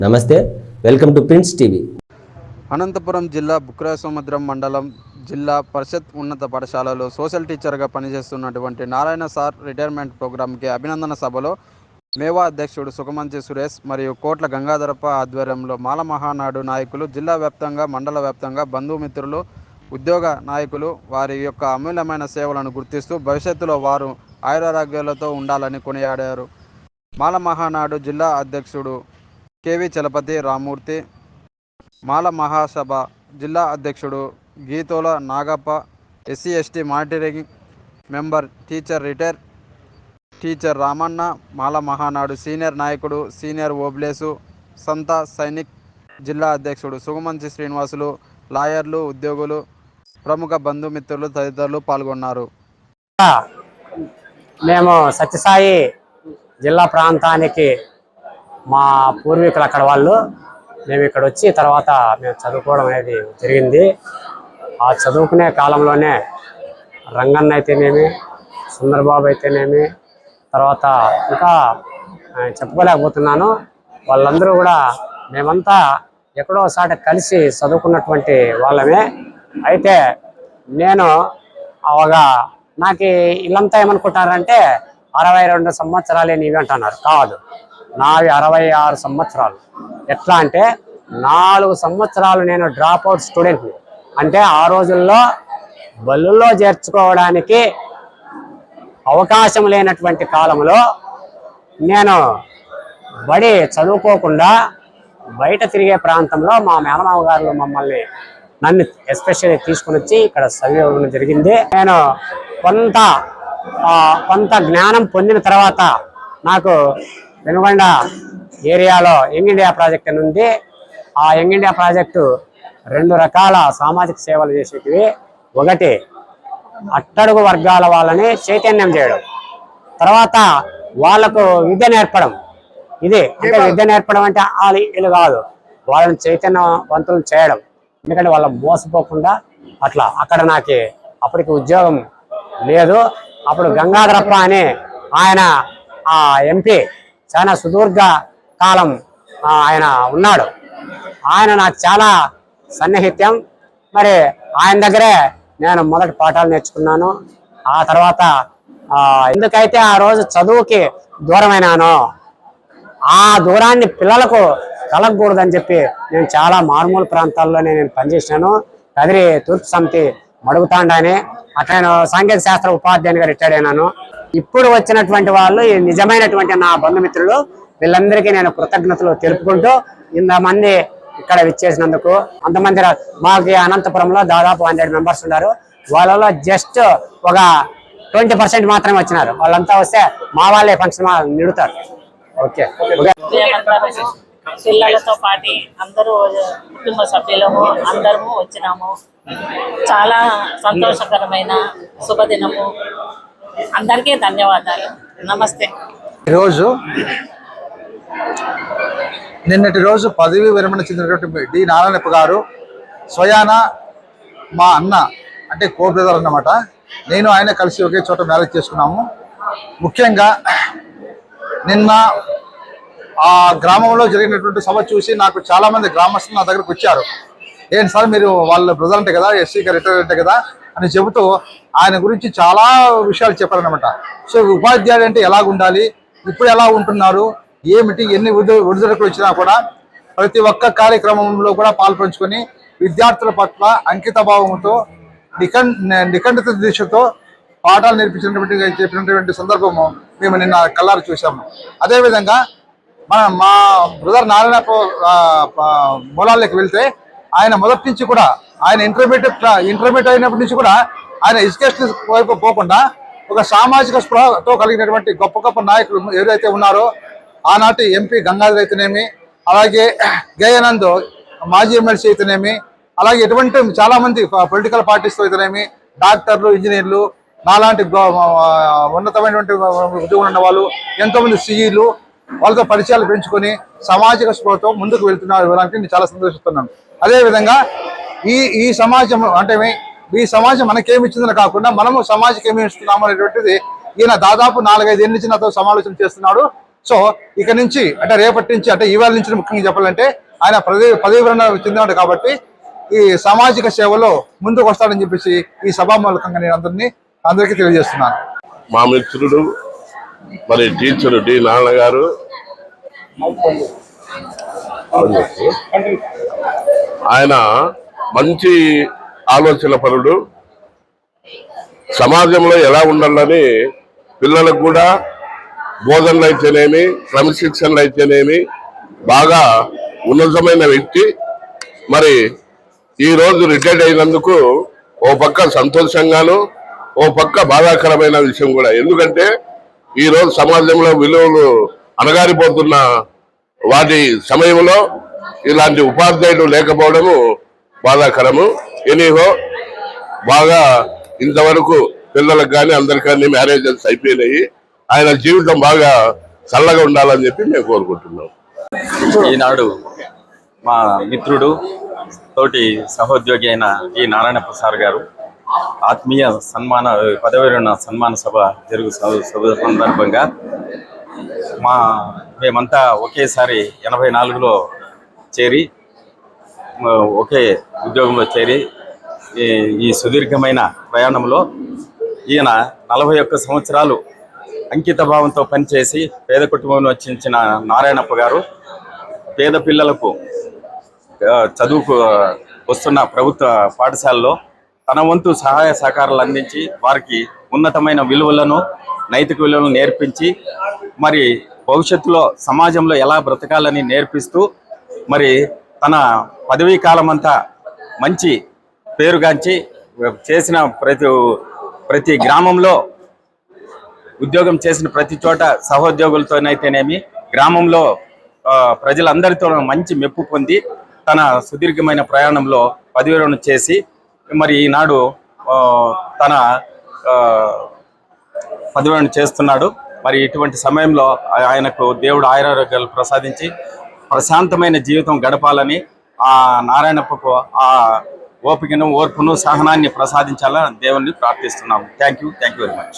నమస్తే welcome to Prince TV. Anantapuram జిల్లా బుక్రాసముద్రం మండలం జిల్లా పరిషత్ ఉన్నత పాఠశాలలో సోషల్ టీచర్గా పనిచేస్తున్నటువంటి నారాయణ సార్ రిటైర్మెంట్ ప్రోగ్రాంకి అభినందన సభలో మేవా అధ్యక్షుడు సుఖమంచి సురేష్ మరియు కోట్ల గంగాధరప్ప ఆధ్వర్యంలో మాల మహానాడు నాయకులు జిల్లా వ్యాప్తంగా మండల వ్యాప్తంగా బంధుమిత్రులు ఉద్యోగ నాయకులు వారి యొక్క అమూల్యమైన సేవలను గుర్తిస్తూ భవిష్యత్తులో వారు ఆయురారోగ్యాలతో ఉండాలని కొనియాడారు. మాల మహానాడు జిల్లా అధ్యక్షుడు కేవి చలపతి రామూర్తి మాల మహాసభ జిల్లా అధ్యక్షుడు Geetola Nagappa SC ST monitoring member teacher retire teacher Ramanna Mala Mahanadu senior నాయకుడు సీనియర్ ఓబ్లేసు సంత సైనిక్ జిల్లా అధ్యక్షుడు సుగమంచి శ్రీనివాసులు లాయర్లు ఉద్యోగులు ప్రముఖ బంధుమిత్రులు తదితరులు పాల్గొన్నారు. మేము సత్యసాయి జిల్లా ప్రాంతానికి మా పూర్వీకులు అక్కడ వాళ్ళు మేము ఇక్కడ వచ్చి తర్వాత మేము చదువుకోవడం అనేది జరిగింది. ఆ చదువుకునే కాలంలోనే రంగన్న అయితేనేమి సుందరబాబు అయితేనేమి తర్వాత ఇంకా చెప్పుకోలేకపోతున్నాను. వాళ్ళందరూ కూడా మేమంతా ఎక్కడోసారి కలిసి చదువుకున్నటువంటి వాళ్ళమే. అయితే నేను అవగా నాకు ఇల్లంతా ఏమనుకుంటారంటే అరవై రెండు సంవత్సరాలే నీవి అంటున్నారు. కాదు. నావి అరవై ఆరు సంవత్సరాలు. ఎట్లా అంటే నాలుగు సంవత్సరాలు నేను డ్రాప్ అవుట్ స్టూడెంట్ని అంటే ఆ రోజుల్లో బలుల్లో చేర్చుకోవడానికి అవకాశం లేనటువంటి కాలంలో నేను బడి చదువుకోకుండా బయట తిరిగే ప్రాంతంలో మా మేనమామ గారు మమ్మల్ని నన్ను ఎస్పెషల్లీ తీసుకుని వచ్చి ఇక్కడ చదివడం జరిగింది. నేను కొంత కొంత జ్ఞానం పొందిన తర్వాత నాకు వెనుగొండ ఏరియాలో యంగ్ ఇండియా ప్రాజెక్ట్ అని ఉంది ఆ యంగ్ ఇండియా ప్రాజెక్టు రెండు రకాల సామాజిక సేవలు చేసేటివి. ఒకటి అట్టడుగు వర్గాల వాళ్ళని చైతన్యం చేయడం. తర్వాత వాళ్ళకు విద్య నేర్పడం. ఇది అంటే విద్య నేర్పడం అంటే వాళ్ళు వీళ్ళు కాదు. వాళ్ళని చైతన్యవంతులను చేయడం. ఎందుకంటే వాళ్ళ మోసపోకుండా అట్లా అక్కడ నాకు అప్పటికి ఉద్యోగం లేదు. అప్పుడు గంగాధరప్ప అని ఆయన ఆ ఎంపీ చాలా సుదీర్ఘ కాలం ఆయన ఉన్నాడు. ఆయన నాకు చాలా సన్నిహిత్యం. మరి ఆయన దగ్గరే నేను మొదటి పాఠాలు నేర్చుకున్నాను. ఆ తర్వాత ఎందుకైతే ఆ రోజు చదువుకి దూరమైనానో ఆ దూరాన్ని పిల్లలకు కలగకూడదని చెప్పి నేను చాలా మారుమూల ప్రాంతాల్లోనే నేను పనిచేసినాను కదిరి తూర్పు సమితి మడుగుతాండాని అట్లా నేను సాంకేతిక శాస్త్ర ఉపాధ్యాయునిగా రిటైర్డ్ అయినాను. ఇప్పుడు వచ్చినటువంటి వాళ్ళు ఈ నిజమైనటువంటి నా బంధుమిత్రులు వీళ్ళందరికీ నేను కృతజ్ఞతలు తెలుపుకుంటూ ఇంతమంది ఇక్కడ విచ్చేసినందుకు అంతమంది మాకు అనంతపురంలో దాదాపు హండ్రెడ్ మెంబర్స్ ఉన్నారు. వాళ్ళలో జస్ట్ ఒక ట్వంటీ పర్సెంట్ మాత్రమే వచ్చినారు. వాళ్ళంతా వస్తే మా వాళ్ళే ఫంక్షన్ నిడుతారు. ఓకే. పిల్లలతో పాటి అందరూ కుటుంబ సభ్యులము అందరము వచ్చినాము. చాలా సంతోషకరమైన శుభదినము. అందరికీ ధన్యవాదాలు. నమస్తే. ఈరోజు నిన్నటి రోజు పదవి విరమణ చెందినటువంటి డి నారాయణప్ప గారు స్వయాన మా అన్న అంటే కో బ్రదర్ అన్నమాట. నేను ఆయన కలిసి ఒకే చోట మ్యారేజ్ చేసుకున్నాము. ముఖ్యంగా నిన్న ఆ గ్రామంలో జరిగినటువంటి సభ చూసి నాకు చాలామంది గ్రామస్తులు నా దగ్గరకు వచ్చారు. ఏంటి సార్ మీరు వాళ్ళ బ్రదర్ అంటే కదా ఎస్సీగా రిటైర్ అంటే కదా అని చెబుతూ ఆయన గురించి చాలా విషయాలు చెప్పారనమాట సో ఉపాధ్యాయుడు అంటే ఎలా ఉండాలి ఇప్పుడు ఎలా ఉంటున్నారు? ఏమిటి ఎన్ని విడుదలకు వచ్చినా కూడా ప్రతి ఒక్క కార్యక్రమంలో కూడా పాల్పంచుకొని విద్యార్థుల పట్ల అంకిత భావంతో నిఖం నిఖండిత దీక్షతో పాఠాలు నేర్పించినటువంటి చెప్పినటువంటి సందర్భము మేము నిన్న కల్లారు చూసాము అదేవిధంగా మన మా బ్రదర్ నారాయణ మూలాల్లోకి వెళ్తే ఆయన మొదటి నుంచి కూడా ఆయన ఇంటర్మీడియట్ ఇంటర్మీడియట్ అయినప్పటి నుంచి కూడా ఆయన ఎడ్యుకేషన్ వైపు పోకుండా ఒక సామాజిక స్పృహతో కలిగినటువంటి గొప్ప గొప్ప నాయకులు ఎవరైతే ఉన్నారో ఆనాటి ఎంపీ గంగాధర్ అయితేనేమి అలాగే గయానంద్ మాజీ ఎమ్మెల్సీ అయితేనేమి అలాగే ఎటువంటి చాలామంది పొలిటికల్ పార్టీస్ అయితేనేమి డాక్టర్లు ఇంజనీర్లు నాలాంటి ఉన్నతమైనటువంటి ఉద్యోగం ఉన్న వాళ్ళు ఎంతోమంది సిఈలు వాళ్ళతో పరిచయాలు పెంచుకొని సామాజిక స్పృహతో ముందుకు వెళ్తున్నారు. ఇవ్వడానికి నేను చాలా సంతోషిస్తున్నాను. అదేవిధంగా ఈ ఈ సమాజం అంటే ఈ సమాజం మనకేమి ఇచ్చిందని కాకుండా మనము సమాజం ఏమి ఇస్తున్నాము అనేటువంటిది ఈయన దాదాపు నాలుగైదు ఏళ్ళ నుంచి నాతో సమాలోచన చేస్తున్నాడు. సో ఇక నుంచి అంటే రేపటి నుంచి అంటే ఇవాళ నుంచి ముఖ్యంగా చెప్పాలంటే ఆయన పదవి పదవి విరమణ చెందినాడు కాబట్టి ఈ సామాజిక సేవలో ముందుకు వస్తాడని చెప్పేసి ఈ సభామూలకంగా నేను అందరినీ అందరికీ తెలియజేస్తున్నాను. మా మిత్రుడు మరి టీచరు డి నాన్న గారు. ఆయన మంచి ఆలోచన పరుడు. సమాజంలో ఎలా ఉండాలని పిల్లలకు కూడా బోధనలు అయితేనేమి క్రమశిక్షణలు అయితేనేమి బాగా ఉన్నతమైన వ్యక్తి. మరి ఈ రోజు రిటైర్డ్ అయినందుకు ఓ పక్క సంతోషంగాను ఓ పక్క బాధాకరమైన విషయం కూడా. ఎందుకంటే ఈ రోజు సమాజంలో విలువలు అణగారిపోతున్న వాటి సమయంలో ఇలాంటి ఉపాధ్యాయులు లేకపోవడము బాధాకరము. ఎనీహో బాగా ఇంతవరకు పిల్లలకు కానీ అందరికీ కానీ మ్యారేజెస్ అయిపోయినాయి. ఆయన జీవితం బాగా చల్లగా ఉండాలని చెప్పి మేము కోరుకుంటున్నాం. ఈనాడు మా మిత్రుడు తోటి సహోద్యోగి అయిన ఈ నారాయణ ప్రసాద్ గారు ఆత్మీయ సన్మాన పదవి సన్మాన సభ జరుగు సందర్భంగా మా మేమంతా ఒకేసారి ఎనభై నాలుగులో చేరి ఒకే ఉద్యోగంలో చేరి ఈ- ఈ సుదీర్ఘమైన ప్రయాణంలో ఈయన నలభై ఒక్క సంవత్సరాలు అంకిత భావంతో పనిచేసి పేద కుటుంబంలో వచ్చించిన నారాయణప్ప గారు పేద పిల్లలకు చదువుకు వస్తున్న ప్రభుత్వ పాఠశాలలో తన వంతు సహాయ సహకారాలు అందించి వారికి ఉన్నతమైన విలువలను నైతిక విలువలను నేర్పించి మరి భవిష్యత్తులో సమాజంలో ఎలా బ్రతకాలని నేర్పిస్తూ మరి తన పదవీ కాలం అంతా మంచి పేరుగాంచి చేసిన ప్రతి ప్రతి గ్రామంలో ఉద్యోగం చేసిన ప్రతి చోట సహోద్యోగులతోనైతేనేమి గ్రామంలో ప్రజలందరితో మంచి మెప్పు పొంది తన సుదీర్ఘమైన ప్రయాణంలో పదవి చేసి మరి ఈనాడు తన ఆ, చేస్తున్నాడు. మరి ఇటువంటి సమయంలో ఆయనకు దేవుడు ఆయురారోగ్యాలు ప్రసాదించి ప్రశాంతమైన జీవితం గడపాలని ఆ నారాయణప్పకు ఆ ఓపికను ఓర్పును సహనాన్ని ప్రసాదించాలని దేవుణ్ణి ప్రార్థిస్తున్నాము. Thank you thank you very much